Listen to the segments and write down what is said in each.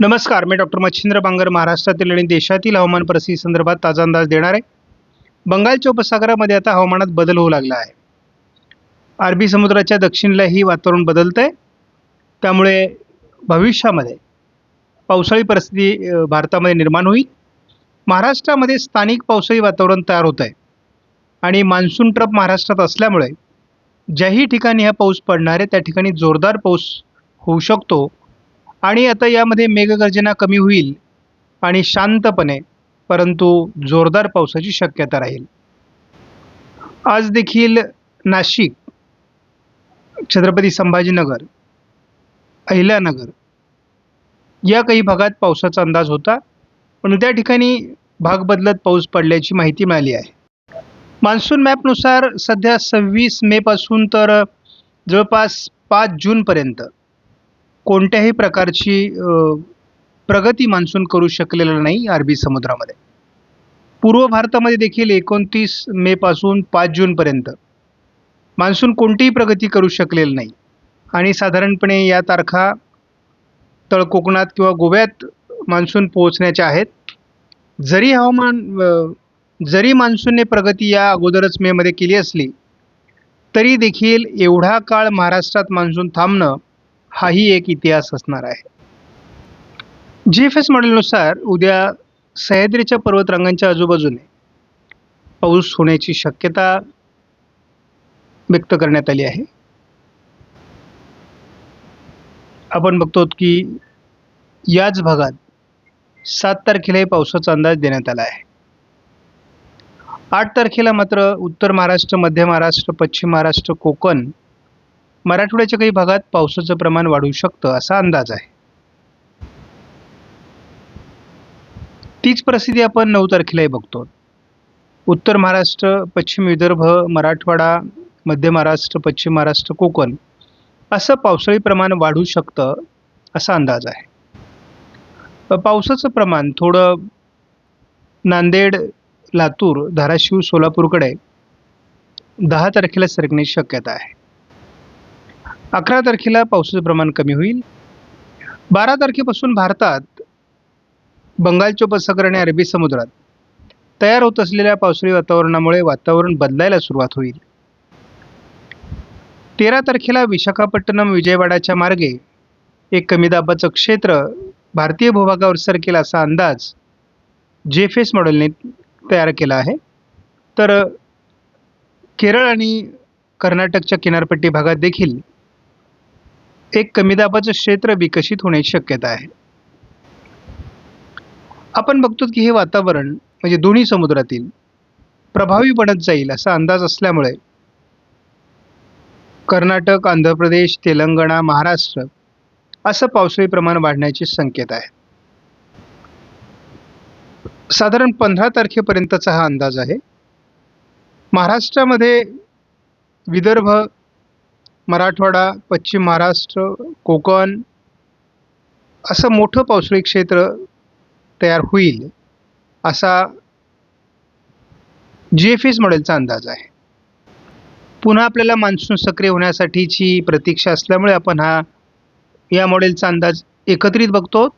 नमस्कार मी डॉक्टर मच्छिंद्र बांगर महाराष्ट्रातील आणि देशातील हवामान परिस्थिती संदर्भात ताजा अंदाज देणार आहे. बंगालच्या उपसागरामध्ये आता हवामानात बदल होऊ लागला आहे. अरबी समुद्राच्या दक्षिणलाही वातावरण बदलतं आहे त्यामुळे भविष्यामध्ये पावसाळी परिस्थिती भारतामध्ये निर्माण होईल. महाराष्ट्रामध्ये स्थानिक पावसाळी वातावरण तयार होत आहे आणि मान्सून ट्रप महाराष्ट्रात असल्यामुळे ज्याही ठिकाणी हा पाऊस पडणार आहे त्या ठिकाणी जोरदार पाऊस होऊ शकतो. आणि आता यामध्ये मेघगर्जना कमी होईल आणि शांतपणे परंतु जोरदार पावसाची शक्यता राहील. आज देखील नाशिक छत्रपती संभाजीनगर अहिल्यानगर या काही भागात पावसाचा अंदाज होता पण त्या ठिकाणी भाग बदलत पाऊस पडल्याची माहिती मिळाली आहे. मान्सून मॅपनुसार सध्या सव्वीस मेपासून तर जवळपास पाच जूनपर्यंत कोणत्याही प्रकारची प्रगती मान्सून करू शकलेलं नाही अरबी समुद्रामध्ये. पूर्व भारतामध्ये देखील एकोणतीस मेपासून पाच जूनपर्यंत मान्सून कोणतीही प्रगती करू शकलेलं नाही. आणि साधारणपणे या तारखा तळ कोकणात किंवा गोव्यात मान्सून पोहोचण्याच्या आहेत. जरी हवामान जरी मान्सूनने प्रगती या अगोदरच मेमध्ये केली असली तरी देखील एवढा काळ महाराष्ट्रात मान्सून थांबणं हाही एक इतिहास असणार आहे. जी एफ एस मॉडेलनुसार उद्या सह्याद्रीच्या पर्वतरांगांच्या आजूबाजूने पाऊस होण्याची शक्यता व्यक्त करण्यात आली आहे. आपण बघतो की याच भागात सात तारखेलाही पावसाचा अंदाज देण्यात आला आहे. आठ तारखेला मात्र उत्तर महाराष्ट्र मध्य महाराष्ट्र पश्चिम महाराष्ट्र कोकण मराठवाड्याच्या काही भागात पावसाचं प्रमाण वाढू शकतं असा अंदाज आहे. तीच परिस्थिती आपण नऊ तारखेलाही बघतो. उत्तर महाराष्ट्र पश्चिम विदर्भ मराठवाडा मध्य महाराष्ट्र पश्चिम महाराष्ट्र कोकण असं पावसाळी प्रमाण वाढू शकतं असा अंदाज आहे. पावसाचं प्रमाण थोडं नांदेड लातूर धाराशिव सोलापूरकडे दहा तारखेला सरकण्याची शक्यता आहे. अकरा तारखेला पावसाचं प्रमाण कमी होईल. बारा तारखेपासून भारतात बंगालच्या उपसागर आणि अरबी समुद्रात तयार होत असलेल्या पावसाळी वातावरणामुळे वातावरण बदलायला सुरुवात होईल. तेरा तारखेला विशाखापट्टणम विजयवाडाच्या मार्गे एक कमी दाबाचं क्षेत्र भारतीय भूभागावर सरकेल असा अंदाज जे मॉडेलने तयार केला आहे. तर केरळ आणि कर्नाटकच्या किनारपट्टी भागात देखील एक कमी दाबाचं क्षेत्र विकसित होण्याची शक्यता आहे. आपण बघतो की हे वातावरण म्हणजे दोन्ही समुद्रातील प्रभावी बनत जाईल असा अंदाज असल्यामुळे कर्नाटक आंध्र प्रदेश तेलंगणा महाराष्ट्र असं पावसाळी प्रमाण वाढण्याचे संकेत आहे. साधारण पंधरा तारखेपर्यंतचा हा अंदाज आहे. महाराष्ट्रामध्ये विदर्भ मराठवाडा पश्चिम महाराष्ट्र कोकण असं मोठं पावसाळी क्षेत्र तयार होईल असा जी एफ एस मॉडेलचा अंदाज आहे. पुन्हा आपल्याला मान्सून सक्रिय होण्यासाठीची प्रतीक्षा असल्यामुळे आपण हा या मॉडेलचा अंदाज एकत्रित बघतो.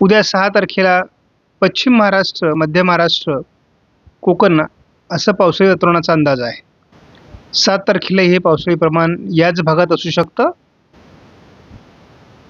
उद्या सहा तारखेला पश्चिम महाराष्ट्र मध्य महाराष्ट्र कोकण असं पावसाळी वातावरणाचा अंदाज आहे. सात तारखेला हे पावसाळी प्रमाण याच भागात असू शकतं.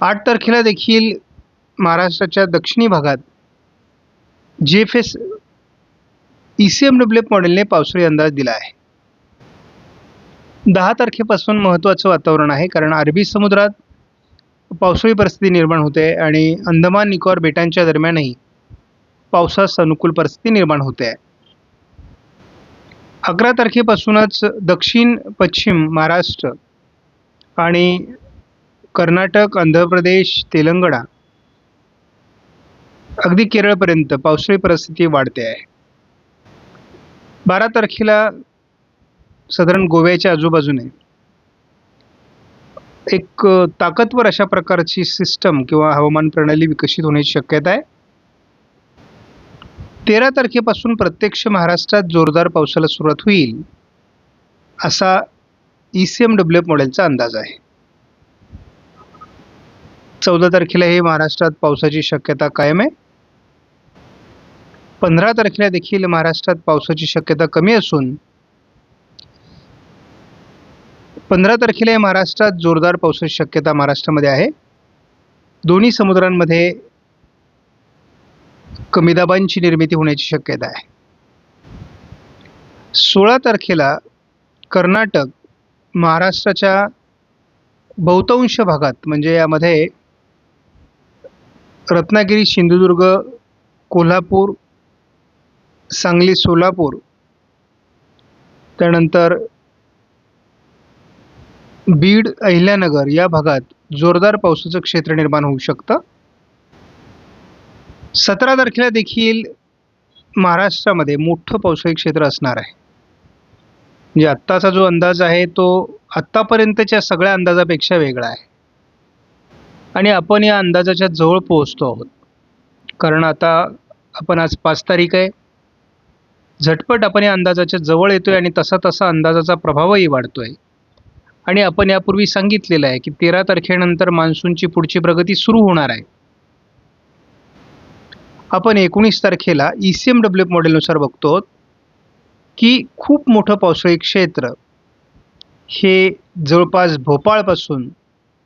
आठ तारखेला देखील महाराष्ट्राच्या दक्षिणी भागात G F S E C M W F मॉडेलने पावसाळी अंदाज दिला आहे. दहा तारखेपासून महत्त्वाचं वातावरण आहे कारण अरबी समुद्रात पावसाळी परिस्थिती निर्माण होते आणि अंदमान निकोबार बेटांच्या दरम्यानही पावसास अनुकूल परिस्थिती निर्माण होते. आहे अकरा तारखेपासूनच दक्षिण पश्चिम महाराष्ट्र आणि कर्नाटक आंध्र प्रदेश तेलंगणा अगदी केरळपर्यंत पावसाळी परिस्थिती वाढते आहे. बारा तारखेला साधारण गोव्याच्या आजूबाजूने एक ताकदवर अशा प्रकारची सिस्टम किंवा हवामान प्रणाली विकसित होण्याची शक्यता आहे. तेरा तारखेपासून प्रत्यक्ष महाराष्ट्रात जोरदार पावसाला सुरुवात होईल असा E C M W F मॉडेलचा अंदाज आहे. चौदा तारखेला हे महाराष्ट्रात पावसाची शक्यता कायम आहे. पंधरा तारखेला देखील महाराष्ट्रात पावसाची शक्यता कमी असून पंधरा तारखेला महाराष्ट्रात जोरदार पावसाची शक्यता महाराष्ट्रामध्ये आहे. दोन्ही समुद्रांमध्ये कमी दाबांची निर्मिती होण्याची शक्यता आहे. सोळा तारखेला कर्नाटक महाराष्ट्राच्या बहुतांश भागात म्हणजे यामध्ये रत्नागिरी सिंधुदुर्ग कोल्हापूर सांगली सोलापूर त्यानंतर बीड अहिल्यानगर या भागात जोरदार पावसाचं क्षेत्र निर्माण होऊ शकतं. सतरा तारखेला देखील महाराष्ट्रामध्ये मोठं पावसाळी क्षेत्र असणार आहे. म्हणजे आत्ताचा जो अंदाज आहे तो आत्तापर्यंतच्या सगळ्या अंदाजापेक्षा वेगळा आहे. आणि आपण या अंदाजाच्या जवळ पोहोचतो आहोत. कारण आता आपण आज पाच तारीख आहे. झटपट आपण या अंदाजाच्या जवळ येतो आहे आणि तसा तसा अंदाजाचा प्रभावही वाढतो आहे आणि आपण यापूर्वी सांगितलेलं आहे की तेरा तारखेनंतर मान्सूनची पुढची प्रगती सुरू होणार आहे. आपण एकोणीस तारखेला ई सी एम डब्ल्यू मॉडेलनुसार बघतो की खूप मोठं पावसाळी क्षेत्र हे जवळपास भोपाळपासून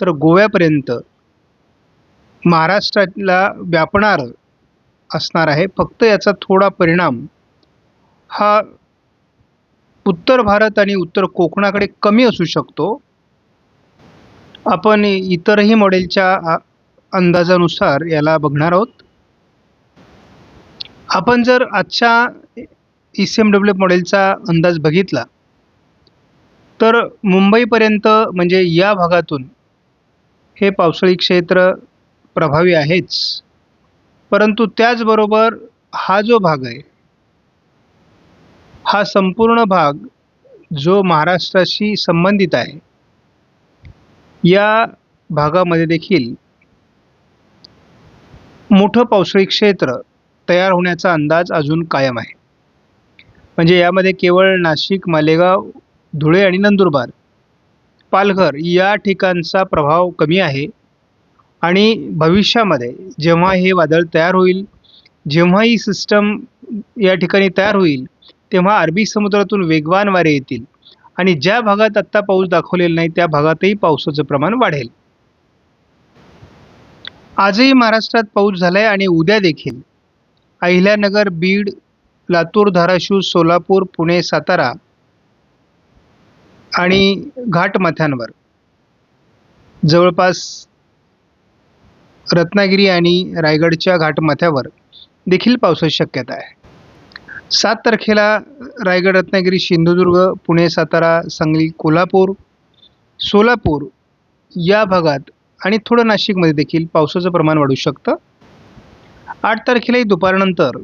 तर गोव्यापर्यंत महाराष्ट्राला व्यापणार असणार आहे. फक्त याचा थोडा परिणाम हा उत्तर भारत आणि उत्तर कोकणाकडे कमी असू शकतो. आपण इतरही मॉडेलच्या आ- अंदाजानुसार याला बघणार आहोत. आपण जर आजच्या ई सी एम डब्ल्यू मॉडेलचा अंदाज बघितला तर मुंबईपर्यंत म्हणजे या भागातून हे पावसाळी क्षेत्र प्रभावी आहेच. परंतु त्याचबरोबर हा जो भाग आहे हा संपूर्ण भाग जो महाराष्ट्राशी संबंधित आहे या भागामध्ये देखील मोठं पावसाळी क्षेत्र तयार होण्याचा अंदाज अजून कायम आहे. म्हणजे यामध्ये केवळ नाशिक मालेगाव धुळे आणि नंदुरबार पालघर या ठिकाणचा प्रभाव कमी आहे आणि भविष्यामध्ये जेव्हा हे वादळ तयार होईल जेव्हा ही सिस्टम या ठिकाणी तयार होईल तेव्हा अरबी समुद्रातून वेगवान वारे येतील आणि ज्या भागात आत्ता पाऊस दाखवलेला नाही त्या भागातही पावसाचं प्रमाण वाढेल. आजही महाराष्ट्रात पाऊस झाला आहे आणि उद्या देखील अहिल्यानगर बीड लातूर धाराशिव सोलापूर पुणे सातारा आणि घाटमाथ्यांवर जवळपास रत्नागिरी आणि रायगडच्या घाटमाथ्यावर देखील पावसाची शक्यता आहे. सात तारखेला रायगड रत्नागिरी सिंधुदुर्ग पुणे सातारा सांगली कोल्हापूर सोलापूर या भागात आणि थोडं नाशिकमध्ये देखील पावसाचं प्रमाण वाढू शकतं. आठ तारखेलाही दुपारनंतर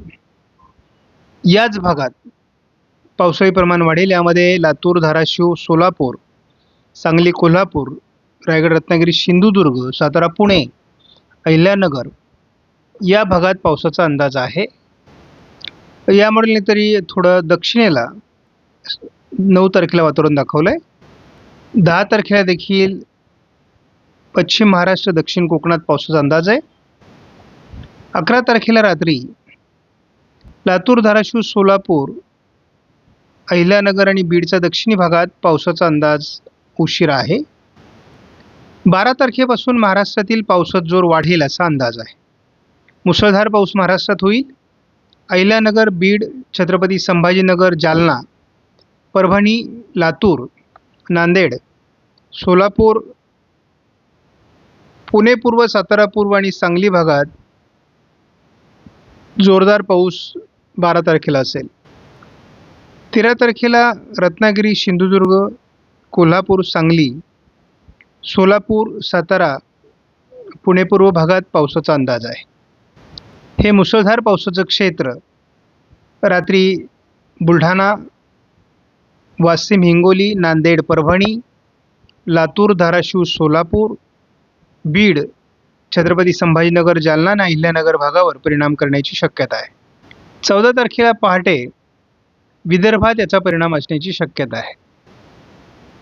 याच भागात पावसाळी प्रमाण वाढेल. यामध्ये लातूर धाराशिव सोलापूर सांगली कोल्हापूर रायगड रत्नागिरी सिंधुदुर्ग सातारा पुणे अहिल्यानगर या भागात पावसाचा अंदाज आहे. या मॉडेलने तरी थोडं दक्षिणेला नऊ तारखेला वातावरण दाखवलं आहे दहा तारखेला देखील पश्चिम महाराष्ट्र दक्षिण कोकणात पावसाचा अंदाज आहे. अकरा तारखेला रात्री लातूर धाराशिव सोलापूर अहिल्यानगर आणि बीडच्या दक्षिणी भागात पावसाचा अंदाज उशिरा आहे. बारा तारखेपासून महाराष्ट्रातील पावसात जोर वाढेल असा अंदाज आहे. मुसळधार पाऊस महाराष्ट्रात होईल. अहिल्यानगर बीड छत्रपती संभाजीनगर जालना परभणी लातूर नांदेड सोलापूर पुणे पूर्व सातारा पूर्व आणि सांगली भागात जोरदार पाऊस बारा तारखेला असेल. तेरा तारखेला रत्नागिरी सिंधुदुर्ग कोल्हापूर सांगली सोलापूर सातारा पुणे पूर्व भागात पावसाचा अंदाज आहे. हे मुसळधार पावसाचं क्षेत्र रात्री बुलढाणा वाशिम हिंगोली नांदेड परभणी लातूर धाराशिव सोलापूर बीड छत्रपती संभाजीनगर जालना आणि अहिल्यानगर भागावर परिणाम करण्याची शक्यता आहे. चौदा तारखेला पहाटे विदर्भात याचा परिणाम असण्याची शक्यता आहे.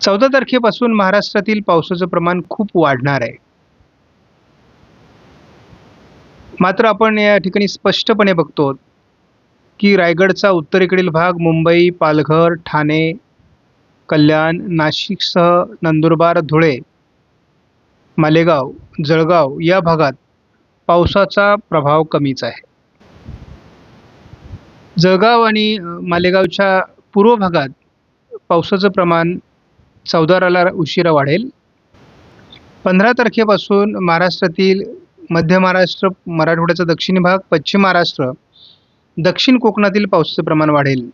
चौदा तारखेपासून महाराष्ट्रातील पावसाचं प्रमाण खूप वाढणार आहे. मात्र आपण या ठिकाणी स्पष्टपणे बघतो की रायगडचा उत्तरेकडील भाग मुंबई पालघर ठाणे कल्याण नाशिकसह नंदुरबार धुळे मालेगाव जळगाव या भागात पावसाचा प्रभाव कमीच आहे. जळगाव आणि मालेगावच्या पूर्व भागात पावसाचं प्रमाण चौदाराला उशिरा वाढेल. पंधरा तारखेपासून महाराष्ट्रातील मध्य महाराष्ट्र मराठवाड्याचा दक्षिणी भाग पश्चिम महाराष्ट्र दक्षिण कोकणातील पावसाचं प्रमाण वाढेल.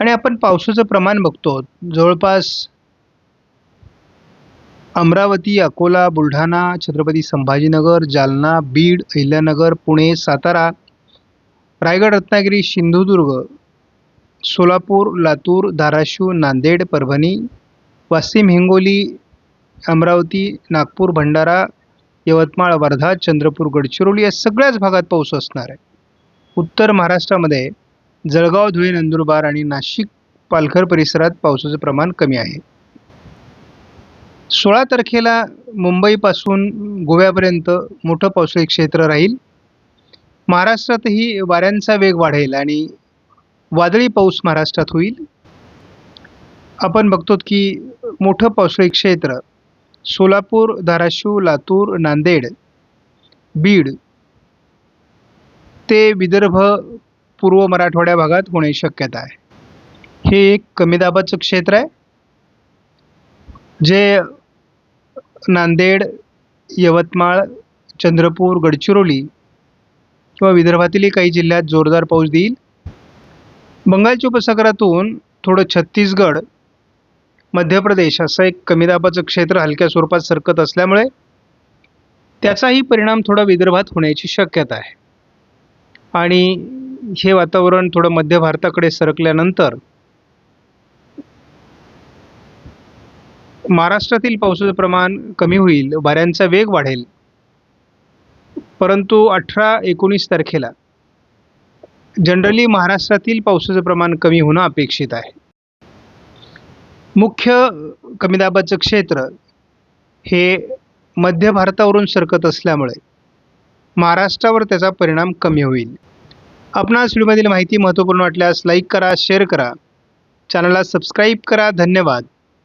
आणि आपण पावसाचं प्रमाण बघतो जवळपास अमरावती अकोला बुलढाणा छत्रपती संभाजीनगर जालना बीड अहिल्यानगर पुणे सातारा रायगड रत्नागिरी सिंधुदुर्ग सोलापूर लातूर धाराशिव नांदेड परभणी वाशिम हिंगोली अमरावती नागपूर भंडारा यवतमाळ वर्धा चंद्रपूर गडचिरोली या सगळ्याच भागात पाऊस असणार आहे. उत्तर महाराष्ट्रामध्ये जळगाव धुळे नंदुरबार आणि नाशिक पालघर परिसरात पावसाचं प्रमाण कमी आहे. सोळा तारखेला मुंबईपासून गोव्यापर्यंत मोठं पावसाळी क्षेत्र राहील. महाराष्ट्रातही वाऱ्यांचा वेग वाढेल आणि वादळी पाऊस महाराष्ट्रात होईल. आपण बघतो की मोठं पावसाळी क्षेत्र सोलापूर धाराशिव लातूर नांदेड बीड ते विदर्भ पूर्व मराठवाड्या भागात होण्याची शक्यता आहे. हे एक कमी दाबाचं क्षेत्र आहे. जे नांदेड यवतमाळ चंद्रपूर गडचिरोली किंवा विदर्भातीलही काही जिल्ह्यात जोरदार पाऊस देईल. बंगालच्या उपसागरातून थोडं छत्तीसगड मध्य प्रदेश असं एक कमी दाबाचं क्षेत्र हलक्या स्वरूपात सरकत असल्यामुळे त्याचाही परिणाम थोडा विदर्भात होण्याची शक्यता आहे. आणि हे वातावरण थोडं मध्य भारताकडे सरकल्यानंतर महाराष्ट्रातील पावसाचं प्रमाण कमी होईल वाऱ्यांचा वेग वाढेल. परंतु अठरा एकोणीस तारखेला जनरली महाराष्ट्रातील पावसाचं प्रमाण कमी होणं अपेक्षित आहे. मुख्य कमी दाबाचं क्षेत्र हे मध्य भारतावरून सरकत असल्यामुळे महाराष्ट्रावर त्याचा परिणाम कमी होईल. आपणास व्हिडिओमधील माहिती महत्त्वपूर्ण वाटल्यास लाईक करा शेअर करा. चॅनलला सबस्क्राईब करा. धन्यवाद.